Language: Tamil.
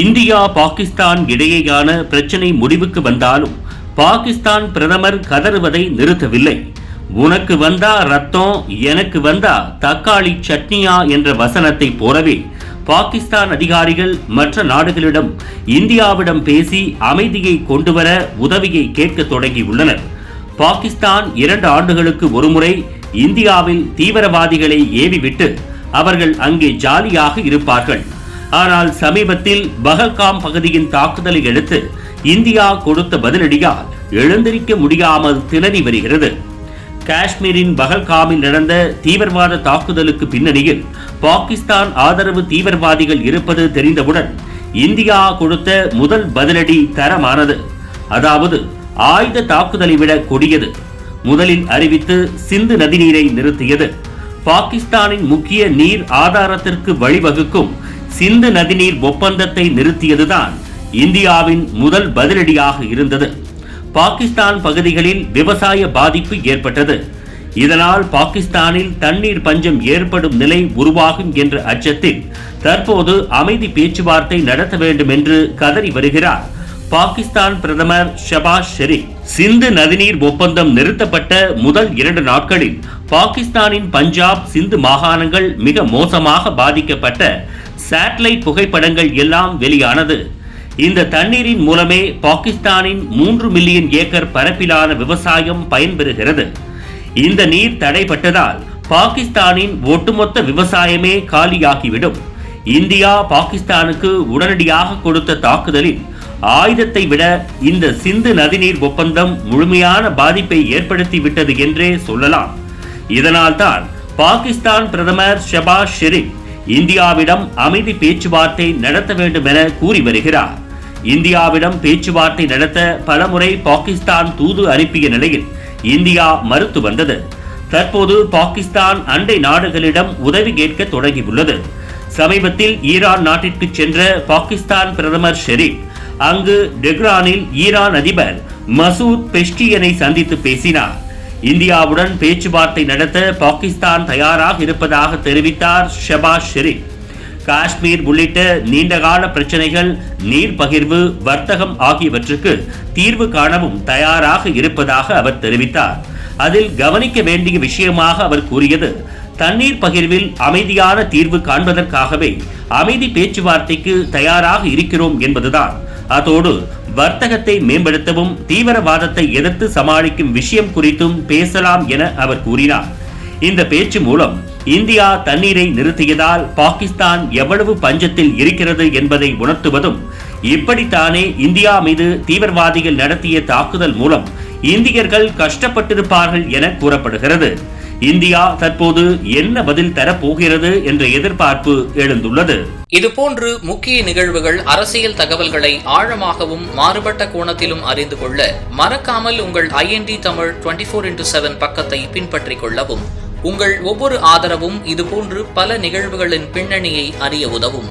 இந்தியா பாகிஸ்தான் இடையேயான பிரச்சனை முடிவுக்கு வந்தாலும் பாகிஸ்தான் பிரதமர் கதறுவதை நிறுத்தவில்லை. உனக்கு வந்தா ரத்தம் எனக்கு வந்தா தக்காளி சட்னியா என்ற வசனத்தை போலவே பாகிஸ்தான் அதிகாரிகள் மற்ற நாடுகளிடம் இந்தியாவிடம் பேசி அமைதியை கொண்டுவர உதவியை கேட்க தொடங்கியுள்ளனர். பாகிஸ்தான் இரண்டு ஆண்டுகளுக்கு ஒருமுறை இந்தியாவில் தீவிரவாதிகளை ஏவிவிட்டு அவர்கள் அங்கே ஜாலியாக இருப்பார்கள். ஆனால் சமீபத்தில் பகல்காம் பகுதியின் தாக்குதலை எடுத்து இந்தியா கொடுத்த பதிலடியால் எழுந்திருக்க முடியாமல் திணறி வருகிறது. காஷ்மீரின் பஹல்காமில் நடந்த தீவிரவாத தாக்குதலுக்கு பின்னணியில் பாகிஸ்தான் ஆதரவு தீவிரவாதிகள் இருப்பது தெரிந்தவுடன் இந்தியா கொடுத்த முதல் பதிலடி தரமானது. அதாவது ஆயுத தாக்குதலை விட கொடியது. முதலில் அறிவித்து சிந்து நதிநீரை நிறுத்தியது. பாகிஸ்தானின் முக்கிய நீர் ஆதாரத்திற்கு வழிவகுக்கும் சிந்து நதிநீர் ஒப்பந்தத்தை நிறுத்தியதுதான் இந்தியாவின் முதல் பதிலடியாக இருந்தது. பாகிஸ்தான் பகுதிகளில் விவசாய பாதிப்பு ஏற்பட்டது. இதனால் பாகிஸ்தானில் தண்ணீர் பஞ்சம் ஏற்படும் நிலை உருவாகும் என்ற அச்சத்தில் தற்போது அமைதி பேச்சுவார்த்தை நடத்த வேண்டும் என்று கதறி வருகிறார் பாகிஸ்தான் பிரதமர் ஷபாஸ் ஷெரீப். சிந்து நதிநீர் ஒப்பந்தம் நிறுத்தப்பட்ட முதல் இரண்டு நாட்களில் பாகிஸ்தானின் பஞ்சாப் சிந்து மாகாணங்கள் மிக மோசமாக பாதிக்கப்பட்ட சேட்டலைட் புகைப்படங்கள் எல்லாம் வெளியானது. இந்த தண்ணீரின் மூலமே பாகிஸ்தானின் மூன்று மில்லியன் ஏக்கர் பரப்பிலான விவசாயம் பயன்பெறுகிறது. இந்த நீர் தடைப்பட்டதால் பாகிஸ்தானின் ஒட்டுமொத்த விவசாயமே காலியாகிவிடும். இந்தியா பாகிஸ்தானுக்கு உடனடியாக கொடுத்த தாக்குதலில் ஆயுதத்தை விட இந்த சிந்து நதிநீர் ஒப்பந்தம் முழுமையான பாதிப்பை ஏற்படுத்தி விட்டது என்றே சொல்லலாம். இதனால்தான் பாகிஸ்தான் பிரதமர் ஷபாஸ் ஷெரீப் இந்தியாவிடம் அமைதி பேச்சுவார்த்தை நடத்த வேண்டும் என கூறி வருகிறார். இந்தியாவிடம் பேச்சுவார்த்தை நடத்த பலமுறை பாகிஸ்தான் தூது அனுப்பிய நிலையில் இந்தியா மறுத்து வந்தது. தற்போது பாகிஸ்தான் அண்டை நாடுகளிடம் உதவி கேட்க தொடங்கியுள்ளது. சமீபத்தில் ஈரான் நாட்டிற்கு சென்ற பாகிஸ்தான் பிரதமர் ஷெரீப் அங்கு டெக்ரானில் ஈரான் அதிபர் மசூத் பெஸ்டியனை சந்தித்து பேசினார். இந்தியாவுடன் பேச்சுவார்த்தை நடத்த பாகிஸ்தான் தயாராக இருப்பதாக தெரிவித்தார் ஷபாஸ் ஷெரீப். காஷ்மீர் உள்ளிட்ட நீண்டகால பிரச்சனைகள் நீர் பகிர்வு வர்த்தகம் ஆகியவற்றுக்கு தீர்வு காணவும் தயாராக இருப்பதாக அவர் தெரிவித்தார். அதில் கவனிக்க வேண்டிய விஷயமாக அவர் கூறியது தண்ணீர் பகிர்வில் அமைதியான தீர்வு காண்பதற்காகவே அமைதி பேச்சுவார்த்தைக்கு தயாராக இருக்கிறோம் என்பதுதான். அதோடு வர்த்தகத்தை மேம்படுத்தவும் தீவிரவாதத்தை எதிர்த்து சமாளிக்கும் விஷயம் குறித்தும் பேசலாம் என அவர் கூறினார். இந்த பேச்சு மூலம் இந்தியா தண்ணீரை நிறுத்தியதால் பாகிஸ்தான் எவ்வளவு பஞ்சத்தில் இருக்கிறது என்பதை உணர்த்துவதும் இப்படித்தானே இந்தியா மீது தீவிரவாதிகள் நடத்திய தாக்குதல் மூலம் இந்தியர்கள் கஷ்டப்பட்டிருப்பார்கள் என கூறப்படுகிறது. இந்தியா தற்போது என்ன பதில் தரப்போகிறது என்ற எதிர்பார்ப்பு எழுந்துள்ளது. இதுபோன்று முக்கிய நிகழ்வுகள் அரசியல் தகவல்களை ஆழமாகவும் மாறுபட்ட கோணத்திலும் அறிந்து கொள்ள மறக்காமல் உங்கள் IND Tamil twenty four into seven பக்கத்தை பின்பற்றிக் கொள்ளவும். உங்கள் ஒவ்வொரு ஆதரவும் இதுபோன்று பல நிகழ்வுகளின் பின்னணியை அறிய உதவும்.